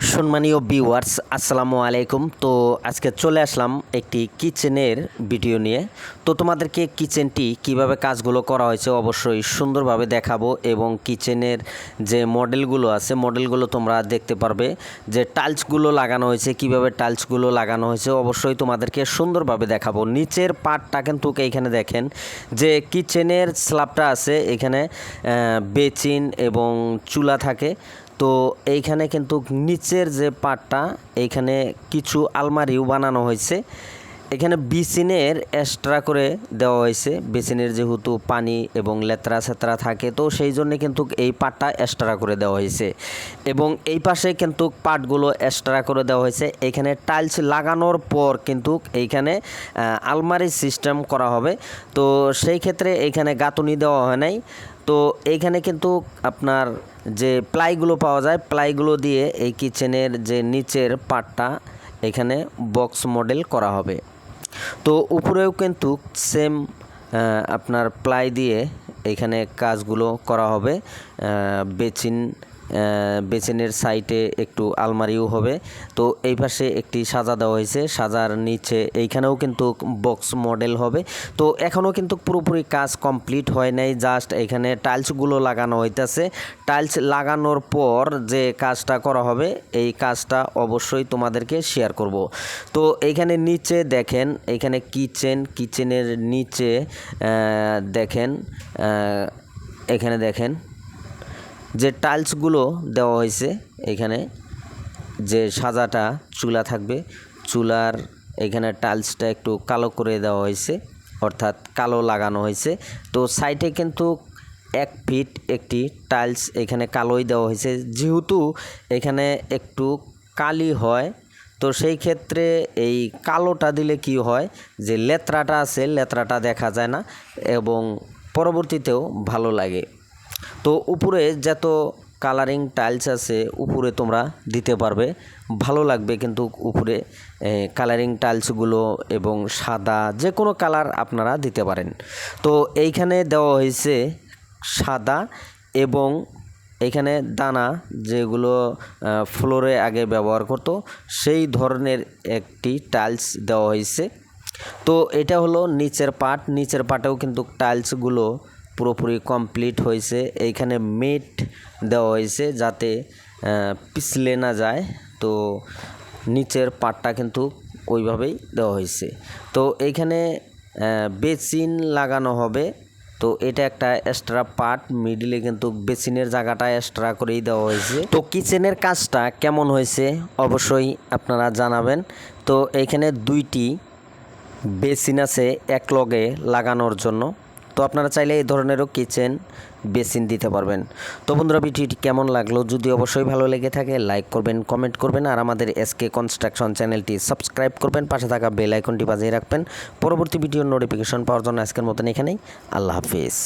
সম্মানীয় ভিউয়ার্স আসসালামু আলাইকুম। তো আজকে চলে আসলাম একটি কিচেনের ভিডিও নিয়ে। তো তোমাদেরকে কিচেনটি কীভাবে কাজগুলো করা হয়েছে অবশ্যই সুন্দরভাবে দেখাবো এবং কিচেনের যে মডেলগুলো আছে মডেলগুলো তোমরা দেখতে পারবে। যে টাইলসগুলো লাগানো হয়েছে, কীভাবে টাইলসগুলো লাগানো হয়েছে অবশ্যই তোমাদেরকে সুন্দরভাবে দেখাবো। নিচের পার্টটা কিন্তু এইখানে দেখেন যে কিচেনের স্ল্যাবটা আছে, এখানে বেচিন এবং চুলা থাকে। তো এইখানে কিন্তু নিচের যে পাটটা এইখানে কিছু আলমারিও বানানো হয়েছে। এখানে বিসিনের এক্সট্রা করে দেওয়া হয়েছে। বেসিনের যেহেতু পানি এবং লেত্রা সেত্রা থাকে, তো সেই জন্য কিন্তু এই পাটটা এক্সট্রা করে দেওয়া হয়েছে। এবং এই পাশে কিন্তু পাটগুলো এক্সট্রা করে দেওয়া হয়েছে। এখানে টাইলস লাগানোর পর কিন্তু এইখানে আলমারি সিস্টেম করা হবে। তো সেই ক্ষেত্রে এইখানে গাঁথুনি দেওয়া হয় নাই। তো এইখানে কিন্তু আপনার যে প্লাইগুলো পাওয়া যায় প্লাইগুলো দিয়ে এই কিচেনের যে নিচের পাটটা এখানে বক্স মডেল করা হবে। তো উপরেও কিন্তু সেম আপনার প্লাই দিয়ে এখানে কাজগুলো করা হবে বেচিন বেসিনের সাইডে একটু আলমারিও হবে। তো এই পাশে একটি সাজা দেওয়া হয়েছে। সাজার নিচে এইখানেও কিন্তু বক্স মডেল হবে। তো এখনও কিন্তু পুরোপুরি কাজ কমপ্লিট হয় নাই। জাস্ট এখানে টাইলসগুলো লাগানো হইতেছে। টাইলস লাগানোর পর যে কাজটা করা হবে, এই কাজটা অবশ্যই তোমাদেরকে শেয়ার করব। তো এইখানে নিচে দেখেন, এখানে কিচেন কিচেনের নিচে দেখেন এখানে দেখেন যে টাইলসগুলো দেওয়া হয়েছে এখানে, যে সাজাটা চুলা থাকবে, চুলার এখানে টাইলসটা একটু কালো করে দেওয়া হয়েছে, অর্থাৎ কালো লাগানো হয়েছে। তো সাইডে কিন্তু এক ফিট একটি টাইলস এখানে কালোই দেওয়া হয়েছে। যেহেতু এখানে একটু কালি হয়, তো সেই ক্ষেত্রে এই কালোটা দিলে কি হয়, যে লেত্রাটা আছে, লেত্রাটা দেখা যায় না এবং পরবর্তীতেও ভালো লাগে। তো উপরে যত কালারিং টাইলস আছে, উপরে তোমরা দিতে পারবে। ভালো লাগবে কিন্তু উপরে কালারিং টাইলসগুলো এবং সাদা যে কোনো কালার আপনারা দিতে পারেন। তো এইখানে দেওয়া হয়েছে সাদা এবং এখানে দানা যেগুলো ফ্লোরে আগে ব্যবহার করতো, সেই ধরনের একটি টাইলস দেওয়া হয়েছে। তো এটা হলো নিচের পার্ট নিচের পার্টেও কিন্তু টাইলসগুলো পুরোপুরি কমপ্লিট হয়েছে। এইখানে মেট দেওয়া হয়েছে যাতে পিছলে না যায়। তো নিচের পাটটা কিন্তু ওইভাবেই দেওয়া হয়েছে। তো এইখানে বেসিন লাগানো হবে। তো এটা একটা এক্সট্রা পার্ট মিডিলে কিন্তু বেসিনের জায়গাটা এক্সট্রা করেই দেওয়া হয়েছে। তো কিচেনের কাজটা কেমন হয়েছে? অবশ্যই আপনারা জানাবেন। তো এইখানে দুইটি বেসিন আছে এক লগে লাগানোর জন্য। তো আপনারা চাইলে এই ধরনেরও কিচেন বেসিন দিতে পারবেন। তো বন্ধুরা, ভিডিওটি কেমন লাগল? যদি অবশ্যই ভালো লেগে থাকে, লাইক করবেন, কমেন্ট করবেন, আর আমাদের এসকে কনস্ট্রাকশন চ্যানেলটি সাবস্ক্রাইব করবেন, পাশে থাকা বেল আইকনটি বাজিয়ে রাখবেন। পরবর্তী ভিডিওর নোটিফিকেশন পাওয়ার জন্য আজকের মতন এখানেই। আল্লাহ হাফিজ।